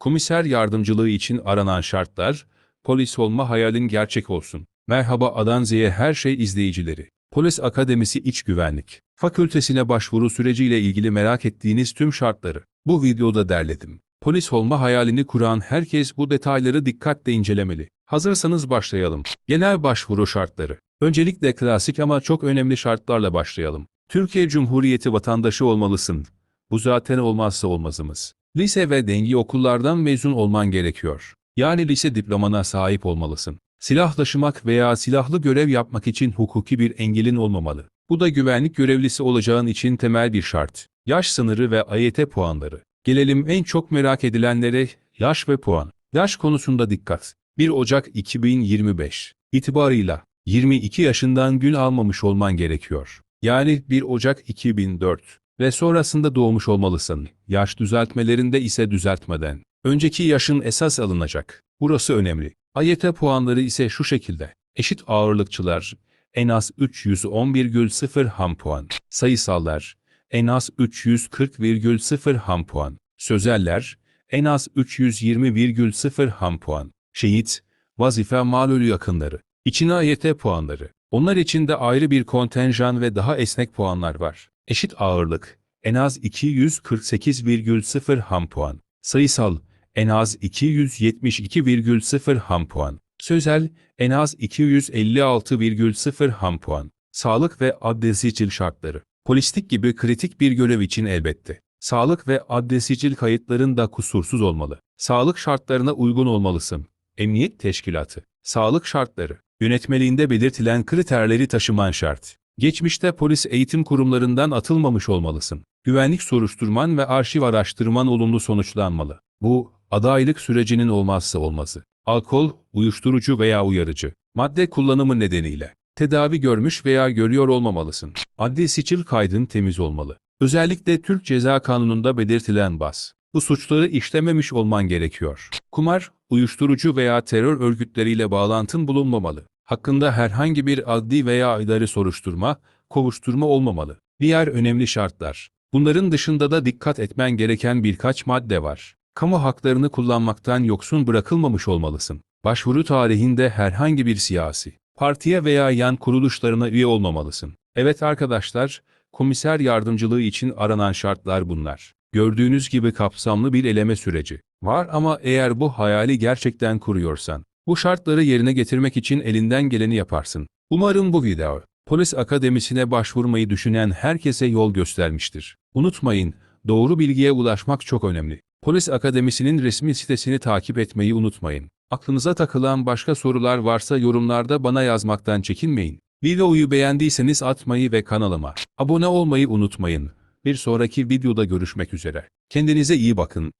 Komiser yardımcılığı için aranan şartlar, polis olma hayalin gerçek olsun. Merhaba Adan Z'ye her şey izleyicileri. Polis Akademisi İç Güvenlik Fakültesine başvuru süreciyle ilgili merak ettiğiniz tüm şartları bu videoda derledim. Polis olma hayalini kuran herkes bu detayları dikkatle incelemeli. Hazırsanız başlayalım. Genel başvuru şartları. Öncelikle klasik ama çok önemli şartlarla başlayalım. Türkiye Cumhuriyeti vatandaşı olmalısın. Bu zaten olmazsa olmazımız. Lise ve dengi okullardan mezun olman gerekiyor. Yani lise diplomana sahip olmalısın. Silah taşımak veya silahlı görev yapmak için hukuki bir engelin olmamalı. Bu da güvenlik görevlisi olacağın için temel bir şart. Yaş sınırı ve AYT puanları. Gelelim en çok merak edilenlere, yaş ve puan. Yaş konusunda dikkat. 1 Ocak 2025 itibarıyla 22 yaşından gün almamış olman gerekiyor. Yani 1 Ocak 2004 ve sonrasında doğmuş olmalısın. Yaş düzeltmelerinde ise düzeltmeden. Önceki yaşın esas alınacak. Burası önemli. AYT puanları ise şu şekilde. Eşit ağırlıkçılar en az 311,0 ham puan. Sayısallar en az 340,0 ham puan. Sözeller en az 320,0 ham puan. Şehit, vazife malölü yakınları. İçine AYT puanları. Onlar için de ayrı bir kontenjan ve daha esnek puanlar var. Eşit ağırlık en az 248,0 ham puan. Sayısal en az 272,0 ham puan. Sözel en az 256,0 ham puan. Sağlık ve adli sicil şartları. Polislik gibi kritik bir görev için elbette. Sağlık ve adli sicil kayıtların da kusursuz olmalı. Sağlık şartlarına uygun olmalısın. Emniyet Teşkilatı. Sağlık şartları. Yönetmeliğinde belirtilen kriterleri taşıman şart. Geçmişte polis eğitim kurumlarından atılmamış olmalısın. Güvenlik soruşturman ve arşiv araştırman olumlu sonuçlanmalı. Bu, adaylık sürecinin olmazsa olmazı. Alkol, uyuşturucu veya uyarıcı, madde kullanımı nedeniyle tedavi görmüş veya görüyor olmamalısın. Adli sicil kaydın temiz olmalı. Özellikle Türk Ceza Kanunu'nda belirtilen bas. Bu suçları işlememiş olman gerekiyor. Kumar, uyuşturucu veya terör örgütleriyle bağlantın bulunmamalı. Hakkında herhangi bir adli veya idari soruşturma, kovuşturma olmamalı. Diğer önemli şartlar. Bunların dışında da dikkat etmen gereken birkaç madde var. Kamu haklarını kullanmaktan yoksun bırakılmamış olmalısın. Başvuru tarihinde herhangi bir siyasi, partiye veya yan kuruluşlarına üye olmamalısın. Evet arkadaşlar, komiser yardımcılığı için aranan şartlar bunlar. Gördüğünüz gibi kapsamlı bir eleme süreci var ama eğer bu hayali gerçekten kuruyorsan, bu şartları yerine getirmek için elinden geleni yaparsın. Umarım bu video, polis akademisine başvurmayı düşünen herkese yol göstermiştir. Unutmayın, doğru bilgiye ulaşmak çok önemli. Polis Akademisi'nin resmi sitesini takip etmeyi unutmayın. Aklınıza takılan başka sorular varsa yorumlarda bana yazmaktan çekinmeyin. Videoyu beğendiyseniz atmayı ve kanalıma abone olmayı unutmayın. Bir sonraki videoda görüşmek üzere. Kendinize iyi bakın.